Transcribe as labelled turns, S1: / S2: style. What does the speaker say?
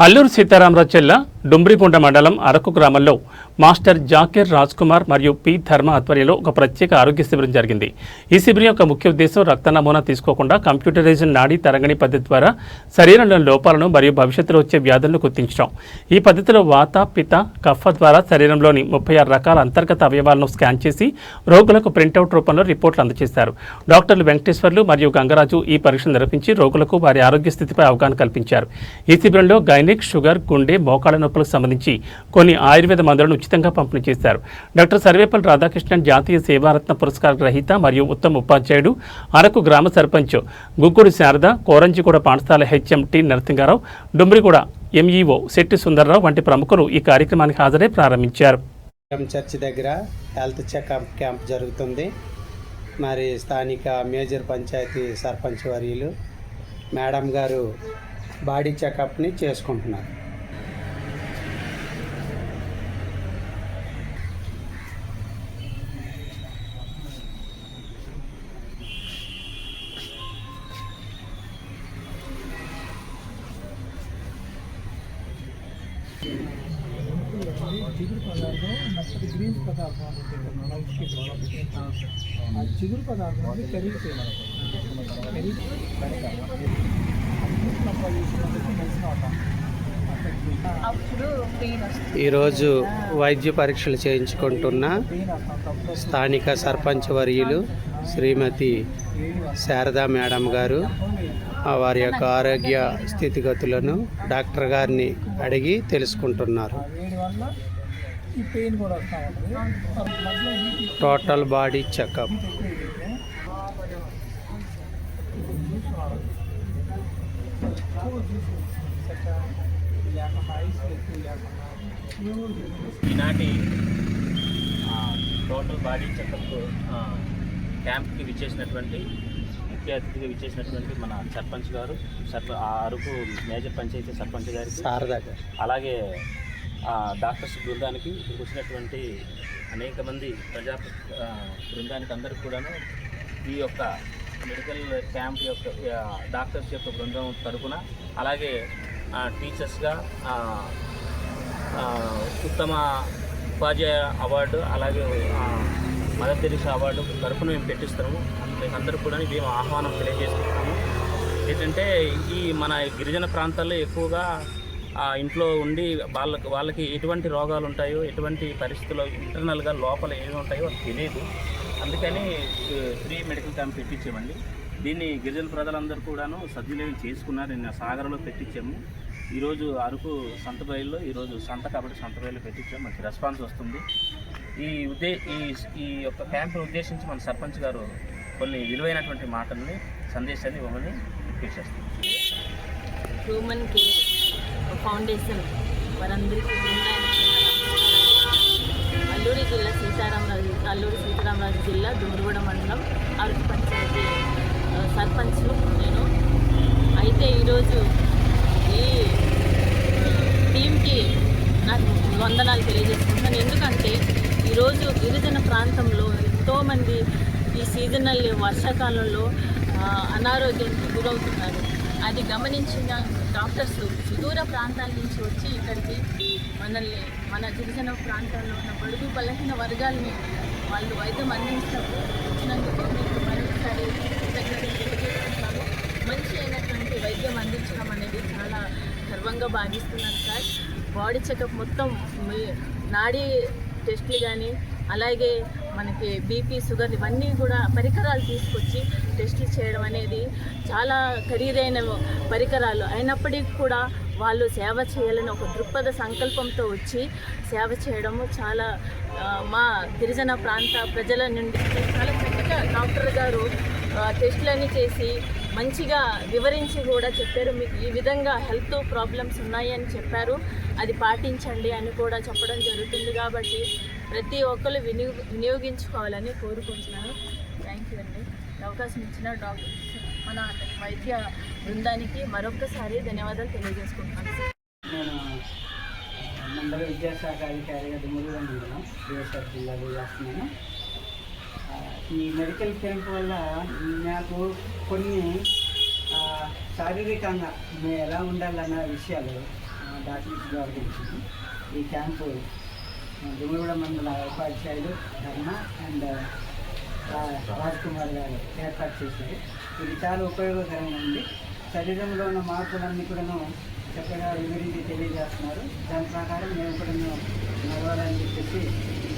S1: అల్లూరు సీతారామరాజు చెల్ల డుమ్రిగుండ మండలం అరకు గ్రామంలో మాస్టర్ జాకిర్ రాజ్ కుమార్ మరియు పి ధర్మ ఆధ్వర్యంలో ఒక ప్రత్యేక ఆరోగ్య శిబిరం జరిగింది. ఈ శిబిరం యొక్క ముఖ్య ఉద్దేశం రక్త నమూనా తీసుకోకుండా కంప్యూటరైజ్డ్ నాడీ తరంగణి పద్ధతి ద్వారా శరీరంలోని లోపాలను మరియు భవిష్యత్తులో వచ్చే వ్యాధులను గుర్తించడం. ఈ పద్ధతిలో వాత పిత కఫ ద్వారా శరీరంలోని ముప్పై ఆరు రకాల అంతర్గత అవయవాలను స్కాన్ చేసి రోగులకు ప్రింటౌట్ రూపంలో రిపోర్ట్లు అందజేశారు. డాక్టర్లు వెంకటేశ్వర్లు మరియు గంగరాజు ఈ పరీక్షలు నిర్వహించి రోగులకు వారి ఆరోగ్య స్థితిపై అవగాహన కల్పించారు. ఈ శిబిరంలో గైనిక్ షుగర్ గుండె మోకాళ్ళను నొప్పులకు సంబంధించి కొన్ని ఆయుర్వేద మందులను ఉచితంగా పంపిణీ చేశారు. డాక్టర్ సర్వేపల్లి రాధాకృష్ణన్ జాతీయ సేవారత్న పురస్కార గ్రహీత మరియు ఉత్తమ ఉపాధ్యాయుడు అరకు గ్రామ సర్పంచ్ గుగ్గుడి శారద కోరంజిగూడ పాఠశాల HM T Narasingarao Dumriguda MEO Shetty Sundarrao వంటి ప్రముఖులు ఈ కార్యక్రమానికి హాజరై ప్రారంభించారు.
S2: ఎం చర్చ్ దగ్గర హెల్త్ చెకప్ క్యాంప్ జరుగుతుంది. మరి స్థానిక మేజర్ పంచాయతీ సర్పంచ్ వర్యులు మేడం గారు బాడీ చెకప్ని చేసుకుంటున్నారు.
S3: పదార్థం గ్రీన్స్ పదార్థం ఆ చిగురు పదార్థం అనేది కరిగిపోయింది కరిగి
S2: ఈరోజు వైద్య పరీక్షలు చేయించుకుంటున్న స్థానిక సర్పంచ్ వర్యులు శ్రీమతి శారదా మేడం గారు ఆ వారి యొక్క ఆరోగ్య స్థితిగతులను డాక్టర్ గారిని అడిగి తెలుసుకుంటున్నారు.
S3: ఈ పెయిన్ కూడా వస్తూ ఉంటుంది. బ్లడ్లో హీట్
S2: టోటల్ బాడీ చెకప్
S4: ఈనాటి ఆ, టోటల్ బాడీ చెకప్ ఆ, క్యాంప్కి విచ్చేసినటువంటి ముఖ్య అతిథిగా విచ్చేసినటువంటి మన సర్పంచ్ గారు సర్ప ఆ అరకు మేజర్ పంచాయతీ సర్పంచ్ గారికి అలాగే డాక్టర్స్ బృందానికి ఇక్కడికి వచ్చినటువంటి అనేక మంది ప్రజా బృందానికి అందరికి కూడాను ఈ యొక్క మెడికల్ క్యాంప్ యొక్క డాక్టర్స్ యొక్క బృందం తరపున అలాగే టీచర్స్గా ఉత్తమ ఉపాధ్యాయ అవార్డు అలాగే మదర్ తెరీసా అవార్డు తరపున మేము పెట్టిస్తాము. అందరూ కూడా మేము ఆహ్వానం తెలియజేస్తున్నాము. ఏంటంటే ఈ మన గిరిజన ప్రాంతాల్లో ఎక్కువగా ఆ ఇంట్లో ఉండి వాళ్ళకి వాళ్ళకి ఎటువంటి రోగాలు ఉంటాయో ఎటువంటి పరిస్థితుల్లో ఇంటర్నల్గా లోపల ఏమి ఉంటాయో అది తెలియదు. అందుకని ఫ్రీ మెడికల్ క్యాంప్ పెట్టించామండి. దీన్ని గిరిజన ప్రజలందరూ కూడాను సద్వినియోగం చేసుకున్నారు. నిన్న సాగర్లో పెట్టించాము. ఈరోజు అరకు సంతబయల్లో ఈరోజు సంత కాబట్టి సంతబయల్లో పెట్టించాము. మంచి రెస్పాన్స్ వస్తుంది. ఈ ఉద్దే ఈ ఈ యొక్క క్యాంపును ఉద్దేశించి మన సర్పంచ్ గారు కొన్ని విలువైనటువంటి మాటల్ని సందేశాన్ని ఇవ్వమని రిక్వెస్ట్ చేస్తాం
S5: హ్యూమన్ కేర్ ఫౌండేషన్ వారందరికీ అల్లూరి జిల్లా సీతారామరాజు అల్లూరి సీతారామరాజు జిల్లా దుమ్మిగూడ మండలం అరకు పంచాయతీ సర్పంచ్ నేను. అయితే ఈరోజు ఈ టీంకి నాకు వందనాలు తెలియజేసుకుంటున్నాను ఎందుకంటే ఈరోజు గిరిజన ప్రాంతంలో ఎంతోమంది ఈ సీజనల్ వర్షాకాలంలో అనారోగ్యానికి గురవుతున్నారు. అది గమనించిన డాక్టర్స్ సుదూర ప్రాంతాల నుంచి వచ్చి ఇక్కడికి మనల్ని మన గిరిజన ప్రాంతాల్లో ఉన్న బడుగు బలహీన వర్గాల్ని వాళ్ళు వైద్యం అందించడం వచ్చినందుకు మీకు మరొకసారి కృతజ్ఞతలు మంచి అయినటువంటి వైద్యం అందించడం అనేది చాలా గర్వంగా భావిస్తున్నాను సార్. బాడీ చెకప్ మొత్తం నాడీ టెస్ట్లు కానీ అలాగే మనకి బీపీ షుగర్ ఇవన్నీ కూడా పరికరాలు తీసుకొచ్చి టెస్టులు చేయడం అనేది చాలా ఖరీదైన పరికరాలు. అయినప్పటికీ కూడా వాళ్ళు సేవ చేయాలని ఒక దృక్పథ సంకల్పంతో వచ్చి సేవ చేయడము చాలా మా గిరిజన ప్రాంత ప్రజల నుండి చాలా చక్కగా డాక్టర్ గారు టెస్టులన్నీ చేసి మంచిగా వివరించి కూడా చెప్పారు. మీకు ఈ విధంగా హెల్త్ ప్రాబ్లమ్స్ ఉన్నాయి అని చెప్పారు. అది పాటించండి అని కూడా చెప్పడం జరుగుతుంది కాబట్టి ప్రతి ఒక్కరు వినియోగ వినియోగించుకోవాలని కోరుకుంటున్నాను. థ్యాంక్ యూ అండి. అవకాశం ఇచ్చిన డాక్టర్ మన వైద్య బృందానికి మరొకసారి ధన్యవాదాలు తెలియజేసుకుంటున్నాను.
S6: మండల విద్యాశాఖ అధికారిగా దుమ్ముగూడెం మండలం జిల్లాలో చేస్తున్నాను ఈ మెడికల్ క్యాంప్ వల్ల నాకు కొన్ని శారీరకంగా మేము ఎలా ఉండాలన్న విషయాలు డాక్టర్స్ ద్వారా తెలిసింది. ఈ క్యాంపు దుమ్మగూడ మండల ఉపాధ్యాయులు ధర్మ అండ్ రాజ్ కుమార్ గారు ఏర్పాటు చేశారు. ఇది చాలా ఉపయోగకరంగా ఉంది. శరీరంలో ఉన్న మార్పులన్నీ కూడాను చక్కగా వివరించి తెలియజేస్తున్నారు. దాని ప్రకారం మేము కూడా నడవాలని చెప్పేసి